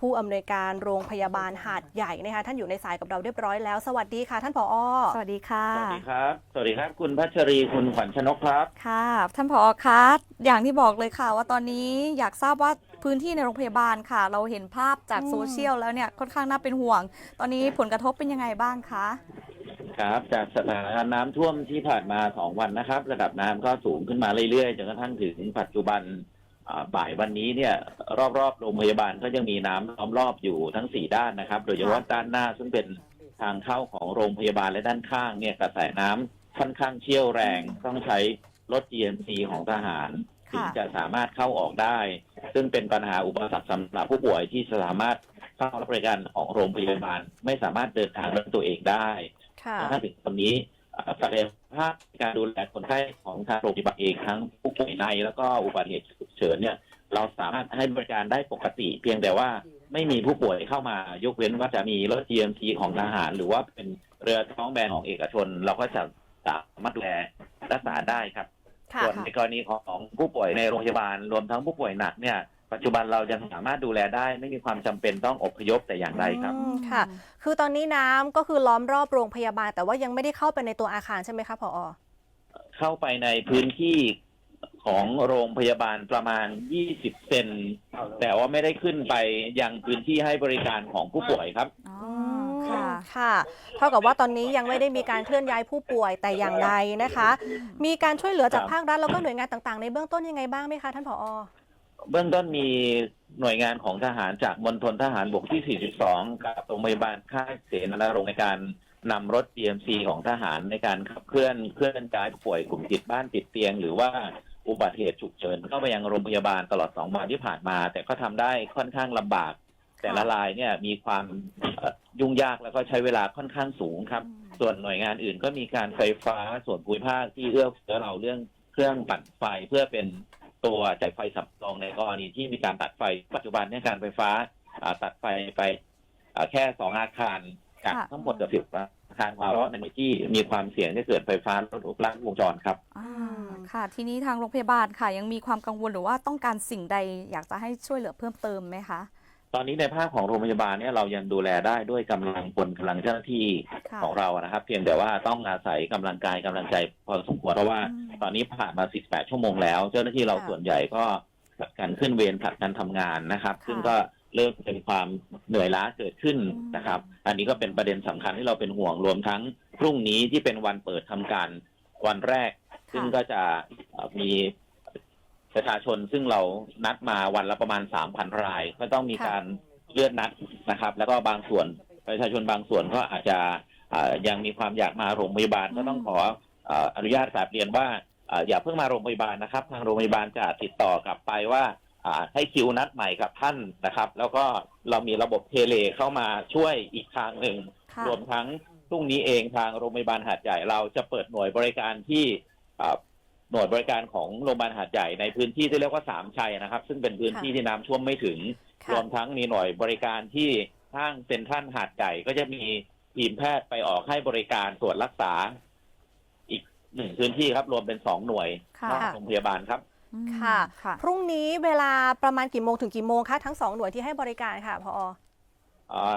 ผู้อำนวยการโรงพยาบาลหาดใหญ่นะคะท่านอยู่ในสายกับเราเรียบร้อยแล้ว สวัสดีค่ะ ท่านผอสวัสดีค่ะ สวัสดีครับ สวัสดีครับ คุณพัชรีคุณขวัญชนกครับ ค่ะ ท่านผอคะอย่างที่บอกเลยค่ะ ว่าตอนนี้อยากทราบว่าพื้นที่ในโรงพยาบาลค่ะ เราเห็นภาพจากอืมโซเชียลแล้วเนี่ยค่อนข้างน่าเป็นห่วง ตอนนี้ผลกระทบเป็นยังไงบ้างคะครับจากสถานการณ์น้ำท่วมที่ผ่านมาสองวันนะครับ ระดับน้ำก็สูงขึ้นมาเรื่อยๆจนกระทั่งถึงปัจจุบันอ่า บ่ายวันนี้เนี่ยรอบๆโรงพยาบาลก็ยังมีน้ำล้อมรอบอยู่ทั้งสี่ด้านนะครับ โดยเฉพาะด้านหน้าซึ่งเป็นทางเข้าของโรงพยาบาลและด้านข้างเนี่ยกระแสน้ำค่อนข้างเชี่ยวแรงต้องใช้รถ GMC ของทหารถึงค่ะจะสามารถเข้าออกได้ ซึ่งเป็นปัญหาอุปสรรคสำหรับผู้ป่วยที่สามารถเข้ารับบริการของโรงพยาบาล ไม่สามารถเดินทางด้วยตัวเองได้ค่ะถ้าถึงตรงนี้อ่าศักยภาพการดูแลคนไข้ของทางโรงพยาบาลเองทั้งผู้ป่วยในแล้วก็อุบัติเหตุฉุก เฉินเนี่ย เราสามารถให้บริการได้ปกติ เพียงแต่ว่าไม่มีผู้ป่วยเข้ามายกเว้นว่าจะมีรถ GMC ของทหาร หรือว่าเป็นเรือท้องแบนของเอกชน เราก็จะสามารถดูแลรักษาได้ครับ ค่ะส่วนในกรณีของผู้ป่วยในโรงพยาบาลรวมทั้งผู้ป่วยหนักเนี่ย ปัจจุบันเรายังสามารถดูแลได้ ไม่มีความจำเป็นต้องอพยพแต่อย่างใดครับ อืมค่ะ คือตอนนี้น้ำก็คือล้อมรอบโรงพยาบาล แต่ว่ายังไม่ได้เข้าไปในตัวอาคารใช่ไหมคะผอ เข้าไปในพื้นที่ ของโรงพยาบาลประมาณ 20 เซน แต่ว่าไม่ได้ขึ้นไปยังพื้นที่ให้บริการของผู้ป่วยครับ อ๋ออืมค่ะ ค่ะ เท่ากับว่าตอนนี้ยังไม่ได้มีการเคลื่อนย้ายผู้ป่วยแต่อย่างใดนะคะ มีการช่วยเหลือจากครับภาครัฐแล้วก็หน่วยงานต่างๆ ในเบื้องต้นยังไงบ้างไหมคะท่านผอ เบื้องต้นมีหน่วยงานของทหารจากมณฑลทหารบกที่ 42 กับโรงพยาบาลค่ายเสนารงค์ในการนำรถ GMC ของทหารในการขับเคลื่อนเคลื่อนย้ายผู้ป่วยกลุ่มติดบ้านติดเตียง หรือว่า อุบัติเหตุฉุกเฉินเข้าไปยังโรงพยาบาลตลอดสองวันที่ผ่านมา แต่ก็ทำได้ค่อนข้างลำบาก แต่ละรายเนี่ยมีความเอ่อยุ่งยากแล้วก็ใช้เวลาค่อนข้างสูงครับ ส่วนหน่วยงานอื่นก็มีการไฟฟ้าส่วนภูมิภาคที่เอื้อเฟื้อเราเรื่องเครื่องปั่นไฟเพื่อเป็นตัวจ่ายไฟสำรองในกรณีที่มีการตัดไฟ ปัจจุบันเนี่ยการไฟฟ้าอ่าตัดไฟไปอ่าแค่สองอาคารจากค่ะทั้งหมดเกือบสิบอาคารความร้อนในที่มีความเสี่ยงที่เกิดไฟฟ้าลดลัดวงจรครับอ่า ค่ะ ทีนี้ทางโรงพยาบาลค่ะ ยังมีความกังวลหรือว่าต้องการสิ่งใดอยากจะให้ช่วยเหลือเพิ่มเติมไหมคะ ตอนนี้ในภาคของโรงพยาบาลเนี่ยเรายังดูแลได้ด้วยกำลังพลกำลังเจ้าหน้าที่ค่ะของเรานะครับ เพียงแต่ว่าต้องอาศัยกำลังกายกำลังใจพอสมควรเพราะว่าอืมตอนนี้ผ่านมา18ชั่วโมงแล้ว เจ้าหน้าที่เราค่ะส่วนใหญ่ก็ผลัดกันขึ้นเวรผลัดกันทำงานนะครับ ค่ะซึ่งก็เริ่มเป็นความเหนื่อยล้าเกิดขึ้นอืม นะครับ อันนี้ก็เป็นประเด็นสำคัญที่เราเป็นห่วงรวมทั้งพรุ่งนี้ที่เป็นวันเปิดทำการวันแรก ซึ่งก็จะเอ่อมีประชาชนซึ่งเรานัดมาวันละประมาณ3,000ราย ก็ต้องมีค่ะการเลื่อนนัดนะครับ แล้วก็บางส่วนประชาชนบางส่วนก็อาจจะอ่ายังมีความอยากมาโรงพยาบาลก็ต้องขออ่าอนุญาตกราบเรียนว่าอ่าอย่าเพิ่งมาโรงพยาบาลนะครับ ทางโรงพยาบาลจะติดต่อกลับไปว่าอ่าให้คิวนัดใหม่กับท่านนะครับ แล้วก็เรามีระบบเทเลเข้ามาช่วยอีกทางหนึ่งค่ะรวมทั้งพรุ่งนี้เองทางโรงพยาบาลหาดใหญ่เราจะเปิดหน่วยบริการที่อ่า หน่วยบริการของโรงพยาบาลหาดใหญ่ในพื้นที่ที่เรียกว่าสามชัยนะครับ ซึ่งเป็นพื้นที่ที่น้ำท่วมไม่ถึงรค่ะวมทั้งมีหน่วยบริการที่ห้างเซ็นทรัลหาดใหญ่ก็จะมีทีมแพทย์ไปออกให้บริการตรวจรักษา อีกหนึ่งพื้นที่ครับ รวมเป็นสองหน่วยค่ะนอกโรงพยาบาลครับอืมค่ะค่ะ พรุ่งนี้เวลาประมาณกี่โมงถึงกี่โมงคะทั้งสองหน่วยที่ให้บริการค่ะผออ่า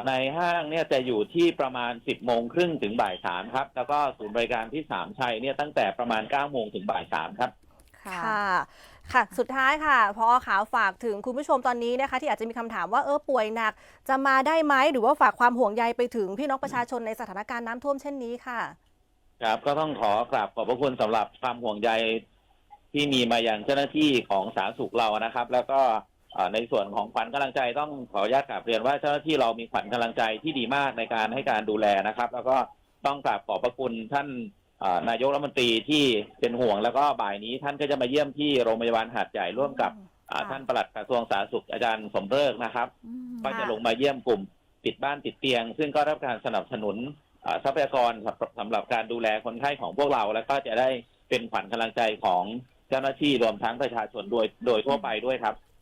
ในห้างเนี่ยจะอยู่ที่ประมาณ 10โมงครึ่งถึงบ่ายสามครับ แล้วก็ศูนย์บริการที่สามชัยเนี่ยตั้งแต่ประมาณ9โมงถึงบ่ายสามครับค่ะค่ะ ค่ะ สุดท้ายค่ะ พอขาวฝากถึงคุณผู้ชมตอนนี้นะคะ ที่อาจจะมีคำถามว่าเออป่วยหนัก จะมาได้ไหมหรือว่าฝากความห่วงใยไปถึงพี่น้องประชาชนในสถานการณ์น้ำท่วมเช่นนี้ค่ะ ครับก็ต้องขอกราบขอบพระคุณสำหรับความห่วงใยที่มีมาอย่างเจ้าหน้าที่ของสาธารณสุขเรานะครับ แล้วก็เอ่อ ในส่วนของขวัญกำลังใจต้องขออนุญาตกราบเรียนว่าเจ้าหน้าที่เรามีขวัญกำลังใจที่ดีมากในการให้การดูแลนะครับ แล้วก็ต้องกราบขอบพระคุณท่านเอ่อนายกรัฐมนตรีที่เป็นห่วงแล้วก็บ่ายนี้ท่านก็จะมาเยี่ยมที่โรงพยาบาลหาดใหญ่ร่วมกับอ่าค่ะท่านปลัดกระทรวงสาธารณสุขอาจารย์สมเริกนะครับอืมก็จะลงมาเยี่ยมกลุ่มติดบ้านติดเตียง ซึ่งก็ได้รับการสนับสนุนอ่าทรัพยากรสำหรับสำหรับการดูแลคนไข้ของพวกเรา แล้วก็จะได้เป็นขวัญกำลังใจของเจ้าหน้าที่รวมทั้งประชาชนโดยโดยทั่วไปด้วยครับ